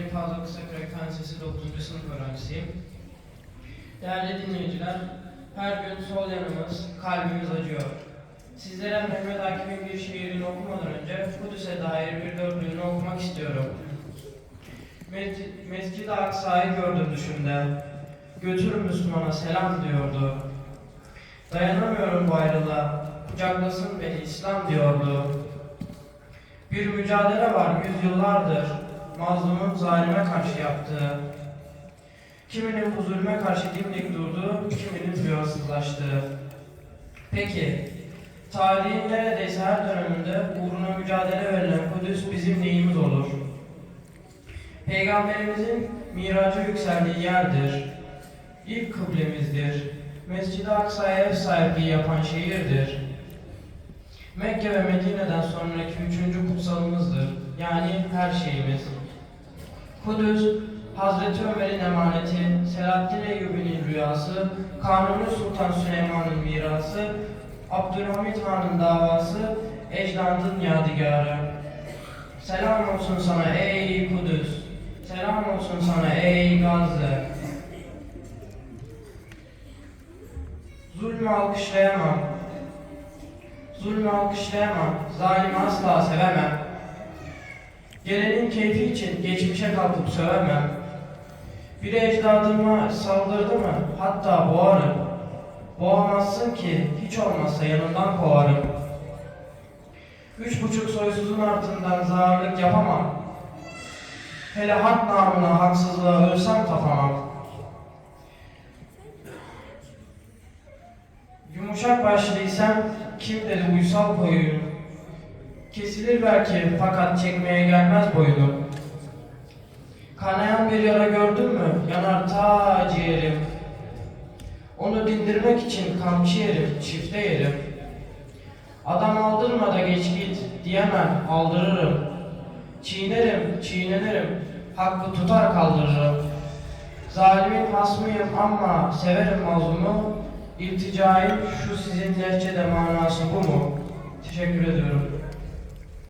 Recep Fazıl Kısakürek Fen Lisesi 9. sınıf öğrencisiyim. Değerli dinleyiciler, her gün sol yanımız, kalbimiz acıyor. Sizlere Mehmet Akif'in bir şiirini okumadan önce Kudüs'e dair bir dörtlüğünü okumak istiyorum. Mescid- Mescid-i Aksa'yı gördüm düşümde. Götür Müslümana selam diyordu. Dayanamıyorum bu ayrılığa, kucaklasın beni İslam diyordu. Bir mücadele var yüzyıllardır, mazlumun zalime karşı yaptığı. Kiminin bu karşı dimdik durdu, kiminin duyarsızlaştı. Peki, tarihin neredeyse her döneminde uğruna mücadele verilen Kudüs bizim neyimiz olur? Peygamberimizin miracı yükseldiği yerdir. İlk kıblemizdir. Mescid-i Aksa'ya ev sahipliği yapan şehirdir. Mekke ve Medine'den sonraki üçüncü kutsalımızdır. Yani her şeyimiz. Kudüs, Hazreti Ömer'in emaneti, Selahaddin Eyyubi'nin rüyası, Kanuni Sultan Süleyman'ın mirası, Abdülhamit Han'ın davası, ecdadın yadigarı. Selam olsun sana ey Kudüs, selam olsun sana ey Gazze. Zulmü alkışlayamam, zulmü alkışlayamam, zalimi asla sevemem. Gelenin keyfi için geçmişe kalkıp sövemem. Biri ecdadıma saldırdı mı hatta boğarım. Boğamazsın ki hiç olmazsa yanından kovarım. Üç buçuk soysuzun ardından zararlık yapamam. Hele hak namına haksızlığa ölsem tapamam. Yumuşak başlıysam kim dedi uysal koyun. Kesilir belki fakat çekmeye gelmez boyunu. Kanayan bir yara gördün mü yanar ta ciğerim. Onu dindirmek için kamçı yerim, çifte yerim. Adam aldırma da geç git diyemem, aldırırım. Çiğnerim, çiğnenirim, hakkı tutar kaldırırım. Zalimin hasmıyım ama severim mazlumu. İlticaim şu sizin lehçede manası bu mu? Teşekkür ediyorum.